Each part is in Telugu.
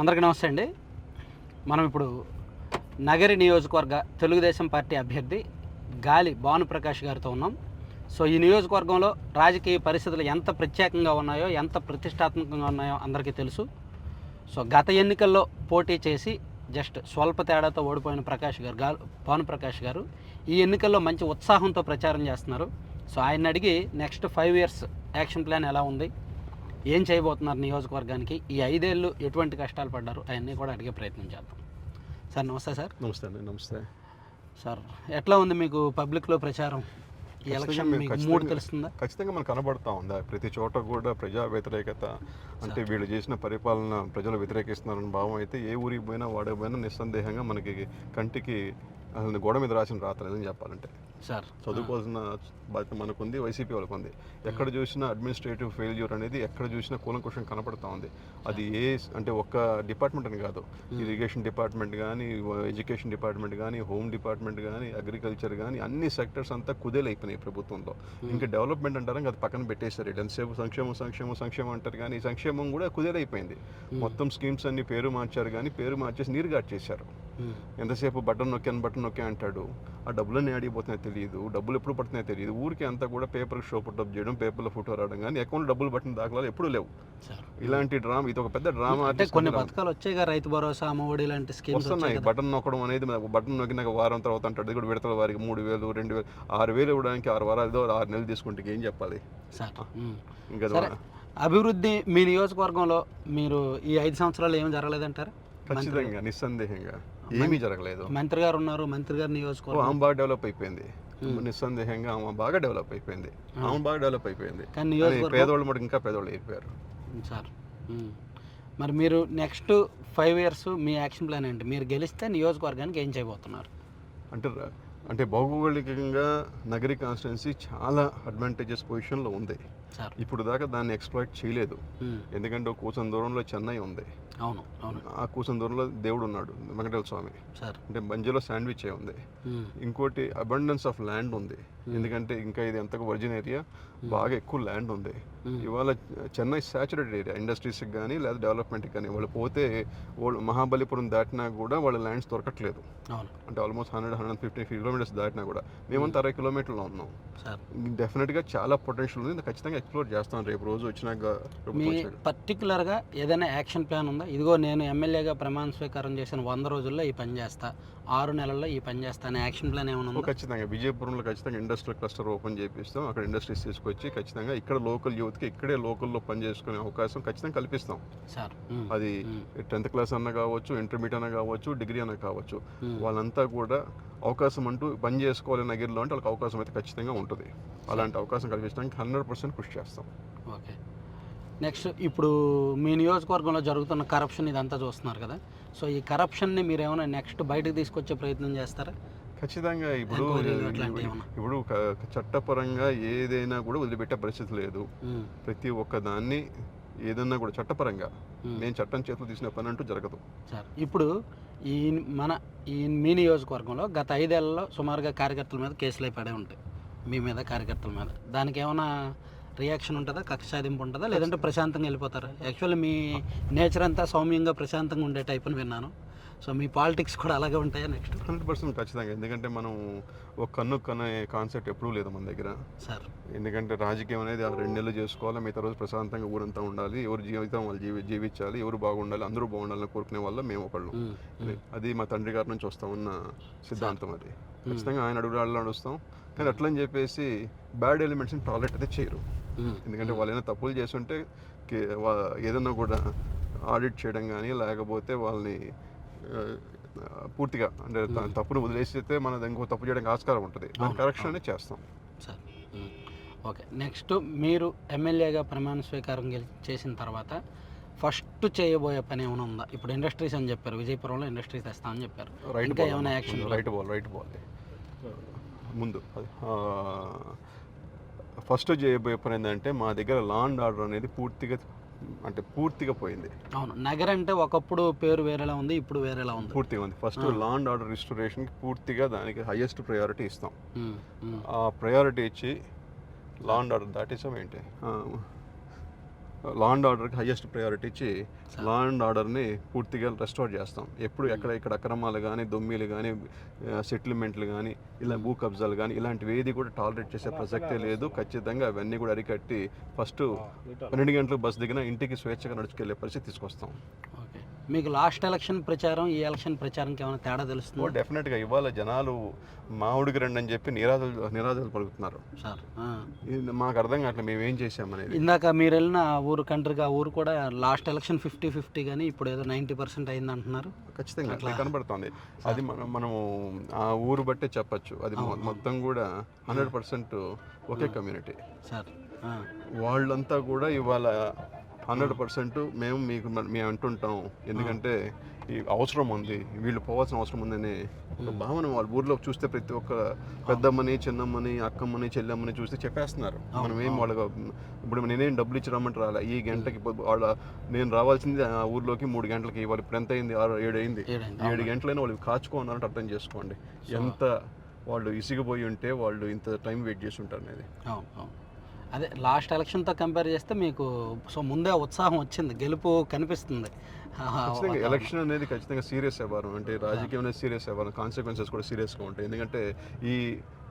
అందరికీ నమస్తే అండి. మనం ఇప్పుడు నగరి నియోజకవర్గ తెలుగుదేశం పార్టీ అభ్యర్థి గాలి భానుప్రకాష్ గారితో ఉన్నాం. సో ఈ నియోజకవర్గంలో రాజకీయ పరిస్థితులు ఎంత ప్రత్యేకంగా ఉన్నాయో ఎంత ప్రతిష్టాత్మకంగా ఉన్నాయో అందరికీ తెలుసు. సో గత ఎన్నికల్లో పోటీ చేసి జస్ట్ స్వల్ప తేడాతో ఓడిపోయిన ప్రకాష్ గారు గా భానుప్రకాష్ గారు ఈ ఎన్నికల్లో మంచి ఉత్సాహంతో ప్రచారం చేస్తున్నారు. సో ఆయన అడిగి next five years action plan ఎలా ఉంది? ఏం చేయబోతున్నారు నియోజకవర్గానికి? ఈ ఐదేళ్ళు ఎటువంటి కష్టాలు పడ్డారు? అవన్నీ కూడా అడిగే ప్రయత్నం చేద్దాం. సార్ నమస్తే సార్. నమస్తే అండి నమస్తే. సార్ ఎట్లా ఉంది మీకు పబ్లిక్లో ప్రచారం? ఈ ఎలక్షన్ మేము మీకు మూడు ఖచ్చితంగా- తెలుస్తుందా? ఖచ్చితంగా మనకు కనబడతా ఉందా. ప్రతి చోట కూడా ప్రజా వ్యతిరేకత అంటే వీళ్ళు చేసిన పరిపాలన ప్రజలు వ్యతిరేకిస్తున్నారని భావం అయితే ఏ ఊరికి పోయినా వాడే పోయినా నిస్సందేహంగా మనకి కంటికి అసలు గోడ మీద రాసిన రాతలేదని చెప్పాలంటే. సార్ చదువుకోవాల్సిన బాధ్యత మనకు ఉంది వైసీపీ వాళ్ళకు ఉంది ఎక్కడ చూసినా అడ్మినిస్ట్రేటివ్ ఫెయిల్యూర్ అనేది ఎక్కడ చూసినా కూలంకుషం కనపడతా ఉంది. అది ఏ అంటే ఒక్క డిపార్ట్మెంట్ అని కాదు. ఇరిగేషన్ డిపార్ట్మెంట్ కానీ ఎడ్యుకేషన్ డిపార్ట్మెంట్ కానీ హోమ్ డిపార్ట్మెంట్ కానీ అగ్రికల్చర్ కానీ అన్ని సెక్టర్స్ అంతా కుదేలైపోయినాయి ప్రభుత్వంలో. ఇంకా డెవలప్మెంట్ అంటారు ఇంకా అది పక్కన పెట్టేశారు. ఎంతసేపు సంక్షేమం సంక్షేమం సంక్షేమం అంటారు కానీ ఈ సంక్షేమం కూడా కుదేలైపోయింది. మొత్తం స్కీమ్స్ అన్ని పేరు మార్చారు కానీ పేరు మార్చేసి నీరు చేశారు. ఎంతసేపు బటన్ నొక్కాను బటన్ నొక్కా అంటాడు. ఆ డబ్బులన్నీ ఆడిపోతున్నాయో తెలియదు డబ్బులు ఎప్పుడు పడుతున్నాయో తెలియదు ఊరికి అంతా కూడా పేపర్ షో పుట్టప్ చేయడం పేపర్లో ఫోటో రావడం కానీ అకౌంట్ డబ్బులు పట్టిన దాఖలాలు ఎప్పుడూ లేవు. ఇలాంటి డ్రామా ఇది ఒక పెద్ద డ్రామా అంటే కొన్ని పథకాలు వచ్చాయి రైతు భరోసా అమ్మఒడి లాంటి స్కీమ్స్ వస్తున్నాయి. బటన్ నొక్కడం అనేది బటన్ నొక్కినాక వారం తర్వాత అంటాడు. కూడా విడతల వారికి మూడు వేలు రెండు వేలు ఆరు వేలు ఇవ్వడానికి ఆరు వారాలు ఆరు నెలలు తీసుకుంటే ఏం చెప్పాలి. ఇంకా అభివృద్ధి మీ నియోజకవర్గంలో మీరు ఈ ఐదు సంవత్సరాలు ఏమి జరగలేదంటారు? ఖచ్చితంగా నిస్సందేహంగా. ఏమీ జరగలేదు. మంత్రి గారు ఉన్నారు మంత్రి గారి నియోజకవర్గం. ఆమె బాగా డెవలప్ అయిపోయింది. నిస్సందేహంగా ఆమె బాగా డెవలప్ అయిపోయింది. ఆమె బాగా డెవలప్ అయిపోయింది. కానీ పేదవాళ్ళు మటుకు ఇంకా పేదవాళ్ళు అయిపోయారు. సార్. మరి మీరు నెక్స్ట్ ఫైవ్ ఇయర్స్ మీ యాక్షన్ ప్లాన్ ఏంటి? మీరు గెలిస్తే నియోజకవర్గానికి ఏం చేయబోతున్నారు? అంటే అంటే భౌగోళికంగా నగరి కాన్స్టిట్యున్సీ చాలా అడ్వాంటేజెస్ పొజిషన్లో ఉంది. సార్. ఇప్పుడు దాకా దాన్ని ఎక్స్ప్లాయిట్ చేయలేదు. ఎందుకంటే కూసం దూరంలో చెన్నై ఉంది. అవును అవును. ఆ కూసం దూరంలో దేవుడు ఉన్నాడు వెంకటేశ్వర స్వామి. సార్. అంటే బంజీలో శాండ్విచ్ ఉంది. ఇంకోటి అబండెన్స్ ఆఫ్ ల్యాండ్ ఉంది. ఎందుకంటే ఇంకా ఇది ఎంతకు వర్జిన్ ఏరియా బాగా ఎక్కువ ల్యాండ్ ఉంది. ఇవాళ చెన్నై సాచురేటెడ్ ఏరియా ఇండస్ట్రీస్కి కానీ లేదా డెవలప్మెంట్కి కానీ వాళ్ళు పోతే వాళ్ళు మహాబలిపురం దాటినా కూడా వాళ్ళ ల్యాండ్స్ దొరకట్లేదు. అవును. అంటే almost hundred hundred fifty kilometres దాటినా కూడా. మేమంతా అరవై కిలోమీటర్లో ఉన్నాం. సార్. డెఫినెట్గా చాలా పొటెన్షియల్ ఉంది. ఖచ్చితంగా ఎక్స్ప్లోర్ చేస్తాం. రేపు రోజు వచ్చినాక. పర్టికులర్గా ఏదైనా యాక్షన్ ప్లాన్ ఉందా? ఇదిగో నేను ఎమ్మెల్యేగా ప్రమాణ స్వీకారం చేసిన వంద రోజుల్లో ఈ పని చేస్తా. ఆరు నెలల్లో ఈ పని చేస్తా అనే యాక్షన్ ప్లాన్ ఏమైనా ఉందా? ఖచ్చితంగా విజయపురంలో ఖచ్చితంగా ఇండస్ట్రియల్ క్లస్టర్ ఓపెన్ చేపిస్తాం. అక్కడ ఇండస్ట్రీస్ తీసుకొచ్చి ఖచ్చితంగా ఇక్కడ లోకల్ యూత్కి ఇక్కడే లోకల్లో పని చేసుకునే అవకాశం ఖచ్చితంగా కల్పిస్తాం. సార్. అది. టెన్త్ క్లాస్ అన్న కావచ్చు ఇంటర్మీడియట్ అన్న కావచ్చు డిగ్రీ అన్న కావచ్చు. వాళ్ళంతా కూడా అవకాశం అంటూ పని చేసుకోవాలి నగిరిలో అంటే వాళ్ళకి అవకాశం అయితే ఖచ్చితంగా ఉంటుంది. అలాంటి అవకాశం కల్పించడానికి హండ్రెడ్ పర్సెంట్ కృషి చేస్తాం. ఓకే. నెక్స్ట్ ఇప్పుడు మీ నియోజకవర్గంలో జరుగుతున్న కరప్షన్ ఇదంతా చూస్తున్నారు కదా. సో ఈ కరప్షన్ని మీరు ఏమైనా నెక్స్ట్ బయటకు తీసుకొచ్చే ప్రయత్నం చేస్తారా? ఖచ్చితంగా ఇప్పుడు? ఇప్పుడు చట్టపరంగా ఏదైనా కూడా వదిలిపెట్టే పరిస్థితి లేదు. ప్రతి ఒక్క దాన్ని ఏదన్నా కూడా చట్టపరంగా. నేను చట్టం చేతులు తీసిన పని అంటూ జరగదు. సార్ ఇప్పుడు ఈ మన ఈ మీ నియోజకవర్గంలో గత ఐదేళ్ళలో సుమారుగా కార్యకర్తల మీద కేసులు అయి పడే ఉంటాయి. మీ మీద కార్యకర్తల మీద. దానికి ఏమైనా రియాక్షన్ ఉంటుందా? కక్ష సాధింపు ఉంటుందా? లేదంటే ప్రశాంతంగా వెళ్ళిపోతారా? యాక్చువల్లీ మీ నేచర్ అంతా సౌమ్యంగా ప్రశాంతంగా ఉండే టైప్ అని విన్నాను. సో మీ పాలిటిక్స్ కూడా అలాగే ఉంటాయా నెక్స్ట్? హండ్రెడ్ పర్సెంట్ ఖచ్చితంగా. ఎందుకంటే మనం ఒక కన్ను కనే కాన్సెప్ట్ ఎప్పుడూ లేదు మన దగ్గర. సార్. ఎందుకంటే రాజకీయం అనేది ఆ రెండు నెలలు చేసుకోవాలి మిగతా రోజు ప్రశాంతంగా ఊరంతా ఉండాలి ఎవరు జీవితం వాళ్ళు జీవి జీవించాలి ఎవరు బాగుండాలి అందరూ బాగుండాలని కోరుకునే వల్ల మేము ఒకళ్ళు. అది మా తండ్రి గారి నుంచి వస్తా ఉన్న సిద్ధాంతం అది. ఖచ్చితంగా ఆయన అడుగులు నడుస్తాం కానీ అట్లని చెప్పేసి బ్యాడ్ ఎలిమెంట్స్ని టాలరెట్ అయితే చేయరు. ఎందుకంటే వాళ్ళు ఏదైనా తప్పులు చేస్తుంటే ఏదన్నా కూడా ఆడిట్ చేయడం కానీ లేకపోతే వాళ్ళని పూర్తిగా అంటే తప్పును వదిలేసితే మన ఇంకో తప్పు చేయడానికి ఆస్కారం ఉంటుంది. దాని కరెక్షన్ అనేది చేస్తాం. సార్. ఓకే. నెక్స్ట్ మీరు ఎమ్మెల్యేగా ప్రమాణ స్వీకారం చేసిన తర్వాత ఫస్ట్ చేయబోయే పని ఏమైనా ఉందా? ఇప్పుడు ఇండస్ట్రీస్ అని చెప్పారు. విజయపురంలో ఇండస్ట్రీస్ తెస్తామని చెప్పారు. రైట్ ఇంకా ఏమైనా action right ball right ball ముందు ఫస్ట్ చేయబోయే పని ఏంటంటే మా దగ్గర లా అండ్ ఆర్డర్ అనేది పూర్తిగా అంటే పూర్తిగా పోయింది. అవును. నగర్ అంటే ఒకప్పుడు పేరు వేరేలా ఉంది ఇప్పుడు వేరేలా ఉంది. పూర్తిగా ఉంది. ఫస్ట్ లా అండ్ ఆర్డర్ రిస్టోరేషన్కి పూర్తిగా దానికి హైయెస్ట్ ప్రయారిటీ ఇస్తాం. ఆ ప్రయారిటీ ఇచ్చి లా అండ్ ఆర్డర్ దాటేసాం ఏంటి? ఆ, లా అండ్ ఆర్డర్కి హైయెస్ట్ ప్రయారిటీ ఇచ్చి లా అండ్ ఆర్డర్ని పూర్తిగా రెస్టోర్ చేస్తాం. ఎప్పుడు ఎక్కడ ఇక్కడ అక్రమాలు కానీ దొమ్మిలు కానీ సెటిల్మెంట్లు కానీ ఇలా భూ కబ్జాలు కానీ ఇలాంటివి ఏది కూడా టాలరేట్ చేసే ప్రసక్తే లేదు. ఖచ్చితంగా అవన్నీ కూడా అరికట్టి ఫస్ట్ పన్నెండు గంటలకు బస్ దిగిన ఇంటికి స్వేచ్ఛగా నడుచుకెళ్ళే పరిస్థితి తీసుకొస్తాం. మీకు లాస్ట్ ఎలక్షన్ ప్రచారం ఈ ఎలక్షన్ ప్రచారంకి ఏమైనా తేడా తెలుస్తుంది? డెఫినెట్గా. ఇవాళ జనాలు మా ఊడికి రండి అని చెప్పి నిరాదలు నిరాదలు పలుకుతున్నారు. సార్ మాకు అర్థం కావట్లేదు మేము ఏం చేసామనేది ఇందాక మీరు వెళ్ళిన ఊరు కంట్రీకి ఆ ఊరు కూడా లాస్ట్ ఎలక్షన్ ఫిఫ్టీ ఫిఫ్టీ కానీ ఇప్పుడు ఏదో నైంటీ పర్సెంట్ అయింది అంటున్నారు ఖచ్చితంగా. అట్లా. కనబడుతుంది. అది మనం మనము ఆ ఊరు బట్టే చెప్పచ్చు. అది మొత్తం కూడా హండ్రెడ్ పర్సెంట్ ఒకే కమ్యూనిటీ. సార్. వాళ్ళంతా కూడా ఇవాళ హండ్రెడ్ పర్సెంట్ మేము మీకు మేము అంటుంటాం. ఎందుకంటే ఈ అవసరం ఉంది. వీళ్ళు పోవాల్సిన అవసరం ఉందని ఒక భావన వాళ్ళ ఊర్లో చూస్తే ప్రతి ఒక్క పెద్దమ్మని చిన్నమ్మని అక్కమ్మని చెల్లెమ్మని చూస్తే చెప్పేస్తున్నారు. మనం ఏం వాళ్ళకి ఇప్పుడు నేనేం డబ్బులు ఇచ్చి రమ్మంటే రాలే. ఈ గంటకి వాళ్ళ నేను రావాల్సింది ఆ ఊర్లోకి మూడు గంటలకి. వాళ్ళు ఇప్పుడు ఎంత అయింది? ఆరు ఏడు అయింది. ఏడు గంటలైనా వాళ్ళు కాచుకోన్నారంటే అర్థం చేసుకోండి. ఎంత వాళ్ళు ఇసిగిపోయి ఉంటే వాళ్ళు ఇంత టైం వెయిట్ చేసి ఉంటారు అనేది. అదే లాస్ట్ ఎలక్షన్తో కంపేర్ చేస్తే మీకు సో ముందే ఉత్సాహం వచ్చింది గెలుపు కనిపిస్తుంది. ఎలక్షన్ అనేది ఖచ్చితంగా సీరియస్ వ్యవహారం అంటే రాజకీయం అనేది సీరియస్ వ్యవహారం కాన్సిక్వెన్సెస్ కూడా సీరియస్గా ఉంటాయి. ఎందుకంటే ఈ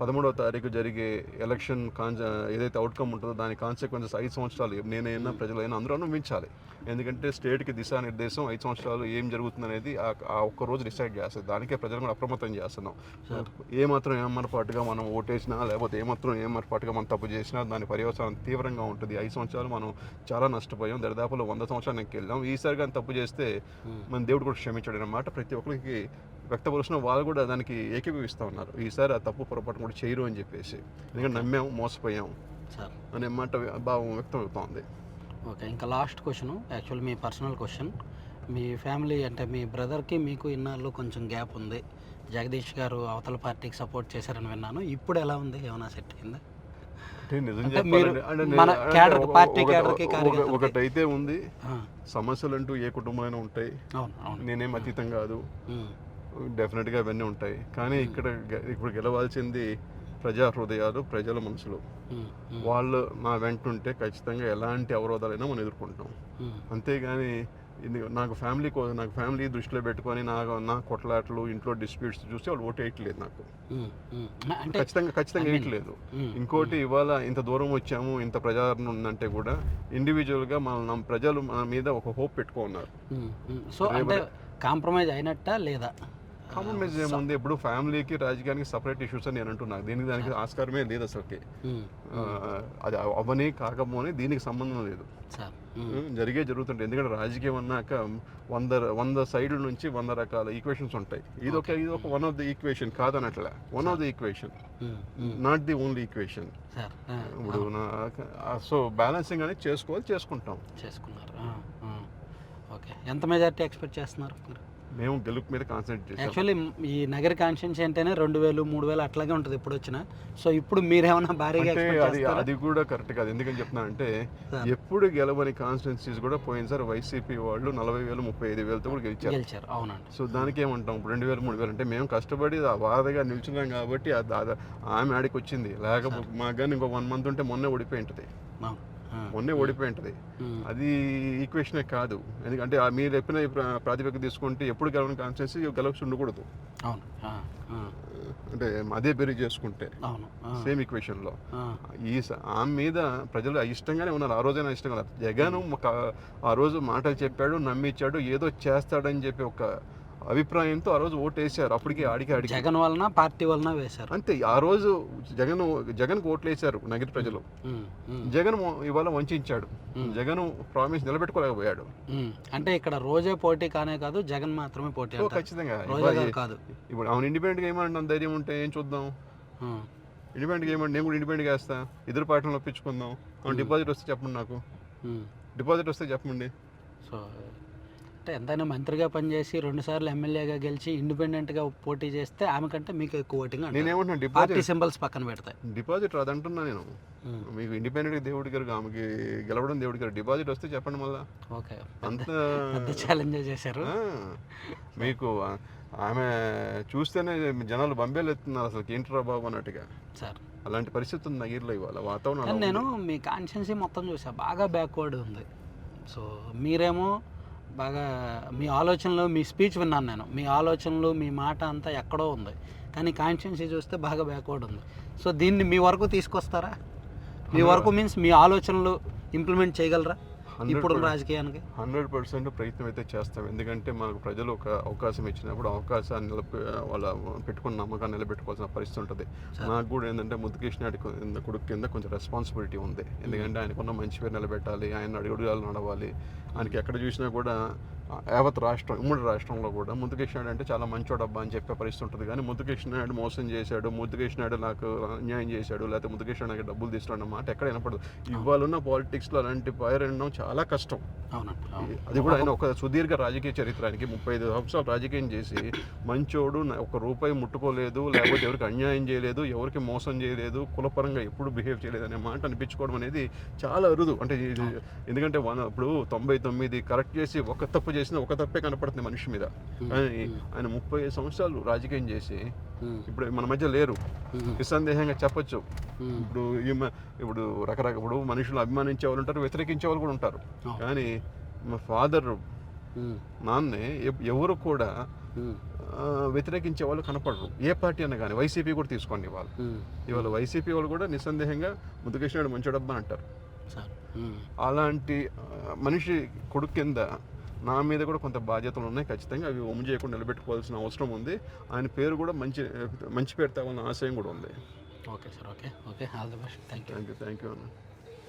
పదమూడవ తారీఖు జరిగే ఎలక్షన్ కాన్ ఏదైతే అవుట్కమ్ ఉంటుందో దాని కాన్సిక్వెన్సెస్ ఐదు సంవత్సరాలు నేనైనా ప్రజలైనా అందరూ అనుభవించాలి. ఎందుకంటే స్టేట్కి దిశానిర్దేశం ఐదు సంవత్సరాలు ఏం జరుగుతుంది అనేది ఆ ఒక్క రోజు డిసైడ్ చేస్తుంది దానికే ప్రజలు కూడా అప్రమత్తం చేస్తున్నాం. ఏమాత్రం ఏమరపాటుగా మనం ఓటేసినా లేకపోతే ఏమాత్రం ఏమరపాటుగా మనం తప్పు చేసినా దాని పర్యవసానం తీవ్రంగా ఉంటుంది. ఐదు సంవత్సరాలు మనం చాలా నష్టపోయాం. దరిదాపులో వంద సంవత్సరానికి వెళ్ళాం. ఈసారి కానీ తప్పు చేస్తే మన దేవుడు కూడా క్షమించాడు అన్నమాట ప్రతి ఒక్కరికి వ్యక్తపరుచిన వాళ్ళు కూడా దానికి ఏకీభవిస్తూ ఉన్నారు. ఈసారి ఆ తప్పు పొరపాటు కూడా చేయరు అని చెప్పేసి. ఎందుకంటే నమ్మాం మోసపోయాం సార్. అనే మాట భావం వ్యక్తం అవుతోంది. ఓకే ఇంకా లాస్ట్ క్వశ్చన్ యాక్చువల్ మీ పర్సనల్ క్వశ్చన్. మీ ఫ్యామిలీ అంటే మీ బ్రదర్కి మీకు ఇన్నాళ్ళు కొంచెం గ్యాప్ ఉంది. జగదీష్ గారు అవతల పార్టీకి సపోర్ట్ చేశారని విన్నాను. ఇప్పుడు ఎలా ఉంది? ఏమైనా సెట్ అయిందా. ఒకటైతే ఉంది. సమస్యలు అంటూ ఏ కుటుంబమైనా ఉంటాయి. నేనేం అతీతం కాదు. డెఫినెట్గా అవన్నీ ఉంటాయి. కానీ ఇక్కడ ఇప్పుడు గెలవాల్సింది ప్రజా హృదయాలు ప్రజల మనసులు. వాళ్ళు మా వెంట ఉంటే ఖచ్చితంగా ఎలాంటి అవరోధాలైనా మనం ఎదుర్కొంటాం. అంతేగాని ఇది నాకు ఫ్యామిలీ కో నాకు ఫ్యామిలీ దృష్టిలో పెట్టుకొని నా నా కొట్లాటలు ఇంట్లో డిస్ప్యూట్స్ చూస్తే వాళ్ళు ఓటు వేయట్లేదు నాకు. ఖచ్చితంగా ఖచ్చితంగా వేయట్లేదు. ఇంకోటి ఇవాళ ఇంత దూరం వచ్చాము ఇంత ప్రజాదరణ ఉందంటే కూడా ఇండివిజువల్గా మన మన ప్రజలు మన మీద ఒక హోప్ పెట్టుకున్నారు. సో కాంప్రమైజ్ అయినట్టా లేదా? కాంప్రమైజ్ ఏముంది ఇప్పుడు ఫ్యామిలీకి రాజకీయానికి సపరేట్ ఇష్యూస్ అని నేను అంటున్నాను దీనికి దానికి ఆస్కారమే లేదు అసలుకి. అది అవని కాకపోని దీనికి సంబంధం లేదు. జరిగే జరుగుతుంటాయి. ఎందుకంటే రాజకీయం అన్నాక వంద వంద సైడ్ల నుంచి వంద రకాల ఈక్వేషన్స్ ఉంటాయి. ఇది ఒక ఇది ఒక one of the equation కాదనట్లే. One of the equation. Not the only equation ఇప్పుడు సో బ్యాలెన్సింగ్ అనేది చేసుకోవాలి చేసుకుంటాం. చేసుకున్నారు. ఓకే. ఎంత మెజారిటీ ఎక్స్పెక్ట్ చేస్తున్నారు మేము గెలుపు మీద కాన్సన్ట్రేట్ యాక్చువల్లీ ఈ నగర కాన్స్టిట్యూన్సీ అంటేనే రెండు వేలు మూడు వేలు అట్లాగే ఉంటుంది ఇప్పుడు వచ్చిన. సో ఇప్పుడు మీరేమన్నా భారీగా అది కూడా కరెక్ట్ కాదు. ఎందుకని చెప్తున్నా అంటే. ఎప్పుడు గెలవని కాన్స్టిట్యున్సీస్ కూడా పోయినసారి వైసీపీ వాళ్ళు నలభై వేలు ముప్పై ఐదు వేలతో కూడా గెలిచారు. గెలిచారు. అవునండి. సో దానికి ఏమంటాం? ఇప్పుడు రెండు వేలు మూడు వేలు అంటే మేము కష్టపడి ఆ బాధగా నిల్చున్నాం కాబట్టి ఆమె ఆడికి వచ్చింది. లేకపోతే మాకు కానీ ఇంకో వన్ మంత్ ఉంటే మొన్నే ఓడిపోయి ఉంటుంది. మొన్నే ఓడిపోయి ఉంటుంది. ఉమ్, అది ఈక్వేషనే కాదు. ఎందుకంటే మీరు చెప్పిన ప్రా- ప్రాతిపదిక తీసుకుంటే ఎప్పుడు గెలవని కాన్స్టిట్యున్సీ గెలవసి ఉండకూడదు. అవును. అంటే అదే పెరిగి చేసుకుంటే. సేమ్ ఈక్వేషన్లో ఈ ఆమె మీద ప్రజలు ఇష్టంగానే ఉన్నారు. ఆ రోజైనా ఇష్టంగా జగన్ ఒక ఆ రోజు మాటలు చెప్పాడు నమ్మిచ్చాడు ఏదో చేస్తాడని చెప్పి ఒక అభిప్రాయంతో ఆ రోజు ఓటు వేసారు అప్పటికి ఆడికి ఆడికి. జగన్ వలన పార్టీ వలన వేశారు. అంతే ఆ రోజు జగన్ జగన్ ఓట్లు వేశారు నగరి ప్రజలు. జగన్ ఇవాళ వంచాడు. జగన్ ప్రామిస్ నిలబెట్టుకోలేకపోయాడు. అంటే ఇక్కడ రోజే పోటీ కానే కాదు జగన్ మాత్రమే పోటీ. ఖచ్చితంగా. కాదు ఇప్పుడు అవును ఇండిపెండెంట్గా ఏమంటాం ధైర్యం ఉంటే ఏం చూద్దాం? ఉమ్, ఇండిపెండెంట్గా ఏమంటే నేను కూడా ఇండిపెండెంట్గా వేస్తా. ఇద్దరు పార్టీలను ఒప్పించుకుందాం. డిపాజిట్ వస్తే చెప్పండి నాకు. డిపాజిట్ వస్తే చెప్పండి. సో ఎంతైనా మంత్రిగా పనిచేసి రెండుసార్లు ఎమ్మెల్యేగా గెలిచి ఇండిపెండెంట్గా పోటీ చేస్తే ఆమె కంటే మీకు ఎక్కువ ఓటింగ్. నేనేమంటున్నా పార్టీ డిపాజిట్ సింబల్స్ పక్కన పెడతాయి. డిపాజిట్ రాదంటున్నా నేను. మీకు ఇండిపెండెంట్ దేవుడి గారు ఆమెకి గెలవడం దేవుడి గారు డిపాజిట్ వస్తే చెప్పండి మళ్ళా. ఓకే. అంత ఛాలెంజ్ చేశారు. మీకు ఆమె చూస్తేనే జనాలు బంబేలు ఎత్తున్నారు అసలు ఏంట్రా బాబు అన్నట్టుగా. సార్. అలాంటి పరిస్థితి ఉంది నగీర్లో ఇవాళ వాతావరణం. నేను మీ కాన్షియన్సీ మొత్తం చూసా బాగా బ్యాక్వర్డ్ ఉంది. సో మీరేమో బాగా మీ ఆలోచనలు మీ స్పీచ్ విన్నాను నేను. మీ ఆలోచనలు మీ మాట అంతా ఎక్కడో ఉంది. కానీ కాన్స్టిట్యున్సీ చూస్తే బాగా బ్యాక్వర్డ్ ఉంది. సో దీన్ని మీ వరకు తీసుకొస్తారా? మీ వరకు మీన్స్ మీ ఆలోచనలు ఇంప్లిమెంట్ చేయగలరా? ఇప్పుడు రాజకీయానికి? హండ్రెడ్ పర్సెంట్ ప్రయత్నం అయితే చేస్తాం. ఎందుకంటే మనకు ప్రజలు ఒక అవకాశం ఇచ్చినప్పుడు అవకాశాన్ని నిలబె వాళ్ళ పెట్టుకున్న నమ్మకాన్ని నిలబెట్టుకోవాల్సిన పరిస్థితి ఉంటుంది. నాకు కూడా ఏంటంటే ముద్దుకృష్ణ కొడుకు కింద కొంచెం రెస్పాన్సిబిలిటీ ఉంది. ఎందుకంటే ఆయనకున్న మంచి పేరు నిలబెట్టాలి ఆయన అడుగుడుగాలు నడవాలి. ఆయనకి ఎక్కడ చూసినా కూడా యావత్ రాష్ట్రం ఉమ్మడి రాష్ట్రంలో కూడా ముద్దుకృష్ణ నాయుడు అంటే చాలా మంచోడబ్బా అని చెప్పే పరిస్థితి ఉంటుంది. కానీ ముద్దుకృష్ణ నాయుడు మోసం చేశాడు ముద్దుకృష్ణ నాయుడు నాకు అన్యాయం చేశాడు లేకపోతే ముద్దుకృష్ణ నాకు డబ్బులు తీసుకున్నాడు మాట ఎక్కడ వినపడదు. ఇవాళ పాలిటిక్స్లో అలాంటి ఫైర్ అనడం చాలా కష్టం. అది కూడా ఆయన ఒక సుదీర్ఘ రాజకీయ చరిత్రానికి ముప్పై ఐదు సంవత్సరాలు రాజకీయం చేసి మంచోడు ఒక రూపాయి ముట్టుకోలేదు లేకపోతే ఎవరికి అన్యాయం చేయలేదు ఎవరికి మోసం చేయలేదు కులపరంగా ఎప్పుడు బిహేవ్ చేయలేదు అనే మాట అనిపించుకోవడం అనేది చాలా అరుదు. అంటే ఎందుకంటే వన్ ఇప్పుడు తొంభై తొమ్మిది కరెక్ట్ చేసి ఒక తప్పు చేసిన ఒక తప్పే కనపడుతుంది మనిషి మీద. కానీ ఆయన ముప్పై సంవత్సరాలు రాజకీయం చేసి ఇప్పుడు మన మధ్య లేరు. నిస్సందేహంగా చెప్పొచ్చు. ఇప్పుడు ఇప్పుడు రకరకాల ఇప్పుడు మనుషులు అభిమానించే వాళ్ళు ఉంటారు వ్యతిరేకించే వాళ్ళు కూడా ఉంటారు. కానీ మా ఫాదర్ నాన్నే ఎవ్- ఎవరు కూడా వ్యతిరేకించే వాళ్ళు కనపడరు. ఏ పార్టీ అన్నా కానీ వైసీపీ కూడా తీసుకోండి ఉమ్, ఇవాళ వైసీపీ వాళ్ళు కూడా నిస్సందేహంగా ముద్దుకృష్ణుడు మంచోడబ్బా అంటారు. అలాంటి మనిషి కొడుకు కింద నా మీద కూడా కొంత బాధ్యతలు ఉన్నాయి. ఖచ్చితంగా అవి ఒమ్ము చేయకుండా నిలబెట్టుకోవాల్సిన అవసరం ఉంది. ఆయన పేరు కూడా మంచి మంచి పేరు తేవాలన్న ఆశయం కూడా ఉంది. Okay sir okay okay all the best thank you thank you thank you అన్న.